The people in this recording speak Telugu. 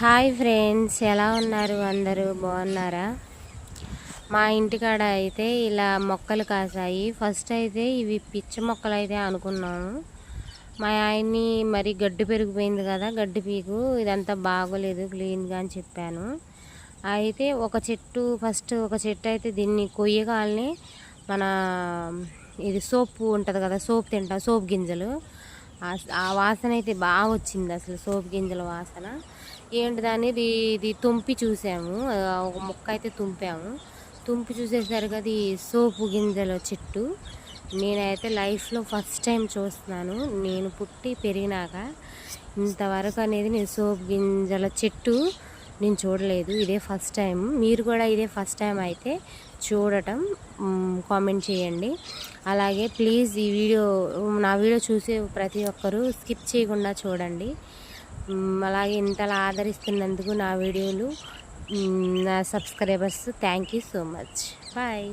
హాయ్ ఫ్రెండ్స్ ఎలా ఉన్నారు? అందరూ బాగున్నారా? మా ఇంటికాడ అయితే ఇలా మొక్కలు కాసాయి. ఫస్ట్ అయితే ఇవి పిచ్చి మొక్కలు అయితే అనుకున్నాము. మా ఆయన్ని మరి గడ్డి పెరిగిపోయింది కదా గడ్డి పీకు. ఇదంతా బాగోలేదు క్లీన్గా అని చెప్పాను. అయితే ఒక చెట్టు ఫస్ట్ ఒక చెట్టు అయితే దీన్ని కొయ్యగాలని మన ఇది సోపు ఉంటుంది కదా సోప్ తింటాం సోప్ గింజలు. ఆ- ఆ వాసన అయితే బాగా వచ్చింది అసలు సోపు గింజల వాసన. ఏంటిదని అనేది ఇది తుంపి చూసాము. ఒక మొక్క అయితే తుంపాము. తుంపి చూసేసరికి అది సోపు గింజల చెట్టు. నేనైతే లైఫ్లో ఫస్ట్ టైం చూస్తున్నాను. నేను పుట్టి పెరిగినాక ఇంతవరకు అనేది నేను సోపు గింజల చెట్టు నేను చూడలేదు ఇదే ఫస్ట్ టైం. మీరు కూడా ఇదే ఫస్ట్ టైం అయితే చూడటం కామెంట్ చేయండి. అలాగే ప్లీజ్ ఈ వీడియో నా వీడియో చూసే ప్రతి ఒక్కరూ స్కిప్ చేయకుండా చూడండి. అలాగే ఇంతలా ఆదరిస్తున్నందుకు నా వీడియోలు నా subscribers thank you so much. Bye.